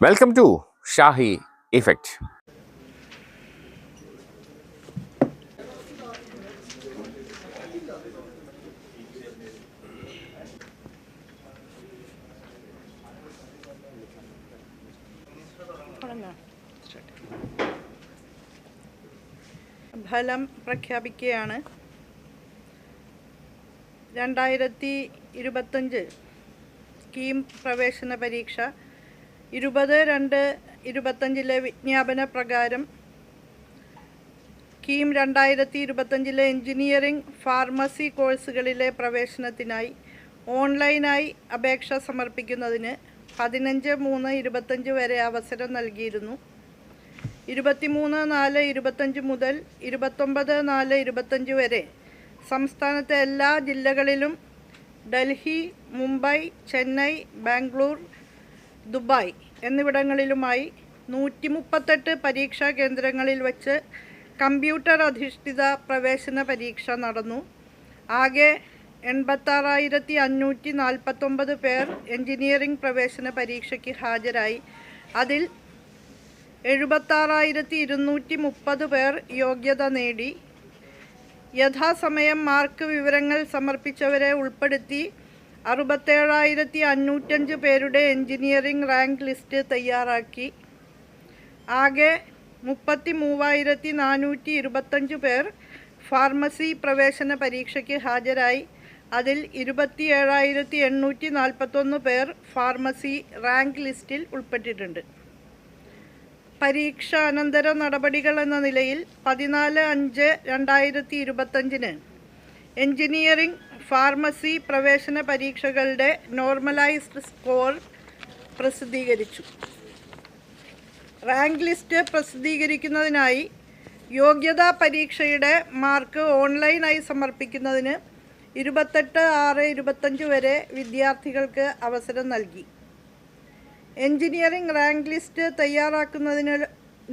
Welcome to Shahi effect. ഫലം പ്രഖ്യാപിക്കുകയാണ് രണ്ടായിരത്തി ഇരുപത്തഞ്ച് സ്കീം പ്രവേശന പരീക്ഷ ഇരുപത് രണ്ട് ഇരുപത്തഞ്ചിലെ വിജ്ഞാപന പ്രകാരം കീം രണ്ടായിരത്തി ഇരുപത്തഞ്ചിലെ എഞ്ചിനീയറിംഗ് ഫാർമസി കോഴ്സുകളിലെ പ്രവേശനത്തിനായി ഓൺലൈനായി അപേക്ഷ സമർപ്പിക്കുന്നതിന് പതിനഞ്ച് മൂന്ന് ഇരുപത്തഞ്ച് വരെ അവസരം നൽകിയിരുന്നു. ഇരുപത്തിമൂന്ന് നാല് ഇരുപത്തഞ്ച് മുതൽ ഇരുപത്തൊമ്പത് നാല് ഇരുപത്തഞ്ച് വരെ സംസ്ഥാനത്തെ എല്ലാ ജില്ലകളിലും ഡൽഹി മുംബൈ ചെന്നൈ ബാംഗ്ലൂർ ദുബായ് എന്നിവിടങ്ങളിലുമായി നൂറ്റി മുപ്പത്തെട്ട് പരീക്ഷാ കേന്ദ്രങ്ങളിൽ വച്ച് കമ്പ്യൂട്ടർ അധിഷ്ഠിത പ്രവേശന പരീക്ഷ നടന്നു. ആകെ എൺപത്താറായിരത്തി അഞ്ഞൂറ്റി നാൽപ്പത്തൊമ്പത് പേർ എഞ്ചിനീയറിംഗ് പ്രവേശന പരീക്ഷയ്ക്ക് ഹാജരായി. അതിൽ എഴുപത്താറായിരത്തി ഇരുന്നൂറ്റി മുപ്പത് പേർ യോഗ്യത നേടി. യഥാസമയം മാർക്ക് വിവരങ്ങൾ സമർപ്പിച്ചവരെ ഉൾപ്പെടുത്തി അറുപത്തേഴായിരത്തി അഞ്ഞൂറ്റഞ്ച് പേരുടെ എഞ്ചിനീയറിംഗ് റാങ്ക് ലിസ്റ്റ് തയ്യാറാക്കി. ആകെ മുപ്പത്തി മൂവായിരത്തി നാനൂറ്റി ഇരുപത്തഞ്ച് പേർ ഫാർമസി പ്രവേശന പരീക്ഷയ്ക്ക് ഹാജരായി. അതിൽ ഇരുപത്തി ഏഴായിരത്തി എണ്ണൂറ്റി നാൽപ്പത്തൊന്ന് പേർ ഫാർമസി റാങ്ക് ലിസ്റ്റിൽ ഉൾപ്പെട്ടിട്ടുണ്ട്. പരീക്ഷ അനന്തര നടപടികൾ എന്ന നിലയിൽ പതിനാല് അഞ്ച് രണ്ടായിരത്തി ഇരുപത്തഞ്ചിന് എഞ്ചിനീയറിംഗ് ഫാർമസി പ്രവേശന പരീക്ഷകളുടെ നോർമലൈസ്ഡ് സ്കോർ പ്രസിദ്ധീകരിച്ചു. റാങ്ക് ലിസ്റ്റ് പ്രസിദ്ധീകരിക്കുന്നതിനായി യോഗ്യതാ പരീക്ഷയുടെ മാർക്ക് ഓൺലൈനായി സമർപ്പിക്കുന്നതിന് ഇരുപത്തെട്ട് ആറ് ഇരുപത്തഞ്ച് വരെ വിദ്യാർത്ഥികൾക്ക് അവസരം നൽകി. എഞ്ചിനീയറിംഗ് റാങ്ക് ലിസ്റ്റ് തയ്യാറാക്കുന്നതിന്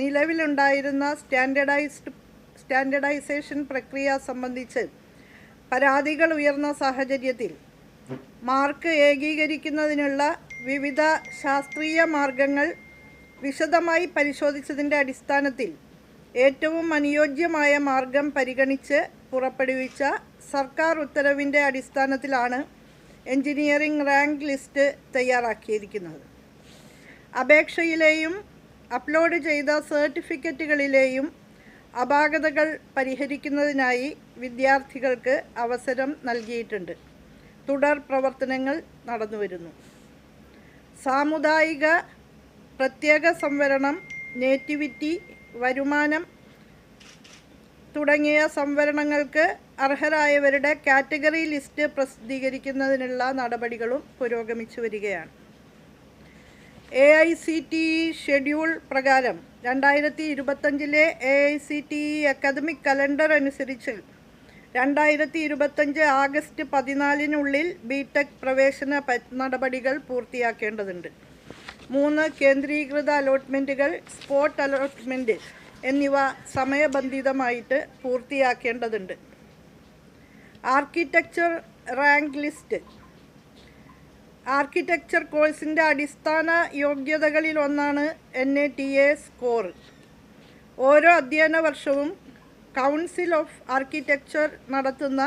നിലവിലുണ്ടായിരുന്ന സ്റ്റാൻഡേർഡൈസ്ഡ് സ്റ്റാൻഡേർഡൈസേഷൻ പ്രക്രിയ സംബന്ധിച്ച് പരാതികൾ ഉയർന്ന സാഹചര്യത്തിൽ മാർക്ക് ഏകീകരിക്കുന്നതിനുള്ള വിവിധ ശാസ്ത്രീയ മാർഗങ്ങൾ വിശദമായി പരിശോധിച്ചതിന്റെ അടിസ്ഥാനത്തിൽ ഏറ്റവും അനുയോജ്യമായ മാർഗം പരിഗണിച്ച് പുറപ്പെടുവിച്ച സർക്കാർ ഉത്തരവിന്റെ അടിസ്ഥാനത്തിലാണ് എഞ്ചിനീയറിംഗ് റാങ്ക് ലിസ്റ്റ് തയ്യാറാക്കിയിരിക്കുന്നത്. അപേക്ഷയിലെയും അപ്ലോഡ് ചെയ്ത സർട്ടിഫിക്കറ്റുകളിലെയും അപാകതകൾ പരിഹരിക്കുന്നതിനായി വിദ്യാർത്ഥികൾക്ക് അവസരം നൽകിയിട്ടുണ്ട്. തുടർ പ്രവർത്തനങ്ങൾ നടന്നുവരുന്നു. സാമുദായിക പ്രത്യേക സംവരണം നേറ്റിവിറ്റി വരുമാനം തുടങ്ങിയ സംവരണങ്ങൾക്ക് അർഹരായവരുടെ കാറ്റഗറി ലിസ്റ്റ് പ്രസിദ്ധീകരിക്കുന്നതിനുള്ള നടപടികളും പുരോഗമിച്ചു വരികയാണ്. A I C T E schedule പ്രകാരം രണ്ടായിരത്തി ഇരുപത്തഞ്ചിലെ A I C T E academic calendar അനുസരിച്ച് രണ്ടായിരത്തി ഇരുപത്തഞ്ച് ആഗസ്റ്റ് പതിനാലിനുള്ളിൽ ബി ടെക് പ്രവേശന നടപടികൾ പൂർത്തിയാക്കേണ്ടതുണ്ട്. മൂന്ന് കേന്ദ്രീകൃത അലോട്ട്മെന്റുകൾ സ്പോട്ട് അലോട്ട്മെന്റ് എന്നിവ സമയബന്ധിതമായിട്ട് പൂർത്തിയാക്കേണ്ടതുണ്ട്. Architecture rank list. ആർക്കിടെക്ചർ കോഴ്സിന്റെ അടിസ്ഥാന യോഗ്യതകളിൽ ഒന്നാണ് N A T A score. ഓരോ അധ്യയന വർഷവും കൗൺസിൽ ഓഫ് ആർക്കിടെക്ചർ നടത്തുന്ന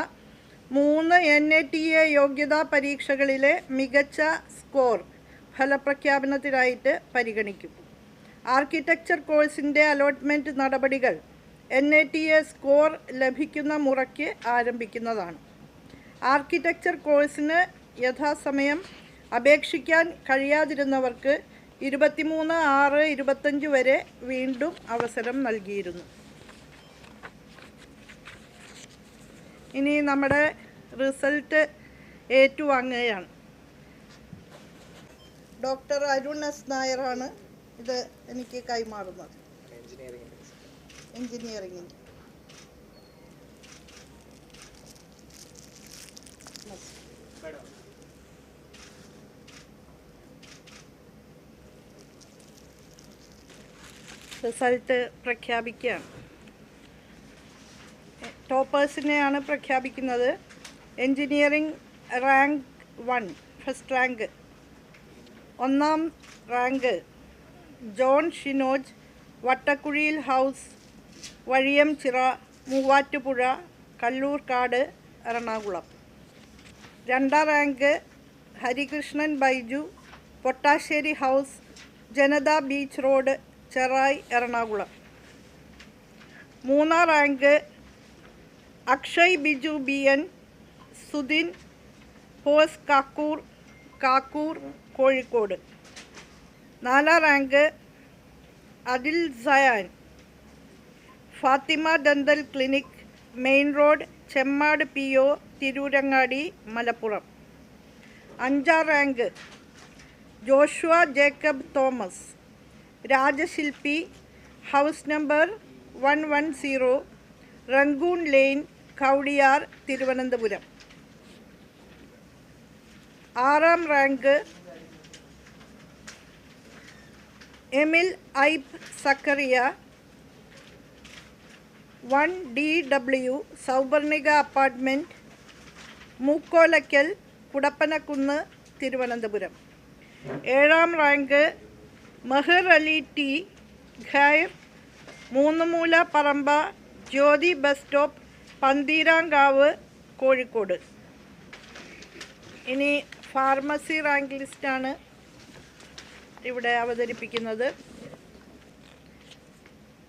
മൂന്ന് എൻ എ ടി എ യോഗ്യതാ പരീക്ഷകളിലെ മികച്ച സ്കോർ ഫലപ്രഖ്യാപനത്തിനായിട്ട് പരിഗണിക്കും. ആർക്കിടെക്ചർ കോഴ്സിന്റെ അലോട്ട്മെന്റ് നടപടികൾ N A T A score ലഭിക്കുന്ന മുറയ്ക്ക് ആരംഭിക്കുന്നതാണ്. ആർക്കിടെക്ചർ കോഴ്സിന് യഥാസമയം അപേക്ഷിക്കാൻ കഴിയാതിരുന്നവർക്ക് ഇരുപത്തിമൂന്ന് ആറ് ഇരുപത്തഞ്ച് വരെ വീണ്ടും അവസരം നൽകിയിരുന്നു. ഇനി നമ്മുടെ റിസൾട്ട് ഏറ്റുവാങ്ങുകയാണ്. ഡോക്ടർ അരുൺ എസ് നായറാണ് ഇത് എനിക്ക് കൈമാറുന്നത്. എഞ്ചിനീയറിംഗിന്റെ റിസൾട്ട് പ്രഖ്യാപിക്കുകയാണ്. ടോപ്പേഴ്സിനെയാണ് പ്രഖ്യാപിക്കുന്നത്. Engineering rank one first rank. ഒന്നാം rank John Shinoj Vattakuzhiyil house Vazhiyamchira Muvattupuzha Kallurkad Ernakulam. രണ്ടാം rank Harikrishnan Biju Pottassery house Janatha beach road Cherai Ernakulam. മൂന്നാം rank Akshay Biju B N Sudhin house Kakkur Kakkur Kozhikode. നാലാം rank Adil Sayan. Fathima dental clinic main road Chemmad P O Tirurangadi Malappuram. അഞ്ചാം rank Joshua Jacob Thomas. Rajashilpi house number one one zero Rangoon lane Kowdiar Thiruvananthapuram. ആറാം rank Emil Aib Zachariah one D W Souparnika apartment Mookkolakkal Kudappanakunnu Thiruvananthapuram. ഏഴാം rank Meher Ali T Khair Moonnumoola Paramba Jyothi bus stop Pantheerankavu Kozhikode. ഇനി pharmacy rank ലിസ്റ്റാണ് ഇവിടെ അവതരിപ്പിക്കുന്നത്.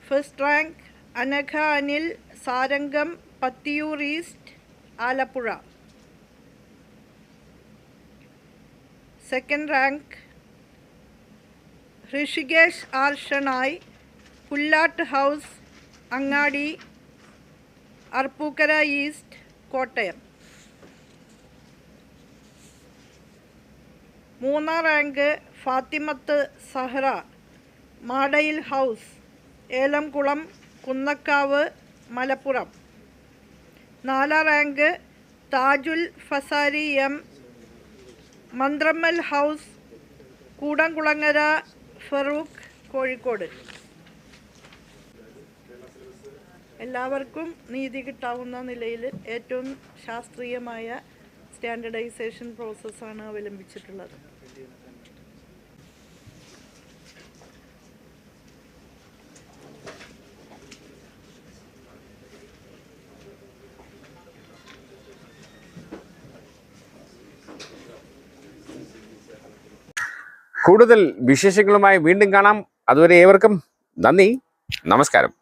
First rank Anagha Anil Sarangam Pathiyoor east Alappuzha. Second rank Rishikesh R Shenoy Pullattu house Angadi Arpookara east Kottayam. മൂന്നാം rank Fathimath Zahra Madayil house Elamkulam Kunnakkavu Malappuram. നാലാം rank Thajul Fasari M Manthrammal house Koodamkulangara Farook Kozhikode. എല്ലാവർക്കും നീതി കിട്ടാവുന്ന നിലയിൽ ഏറ്റവും ശാസ്ത്രീയമായ സ്റ്റാൻഡർഡൈസേഷൻ പ്രോസസ്സാണ് അവലംബിച്ചിട്ടുള്ളത്. കൂടുതൽ വിശേഷങ്ങളുമായി വീണ്ടും കാണാം. അതുവരെ ഏവർക്കും നന്ദി. നമസ്കാരം.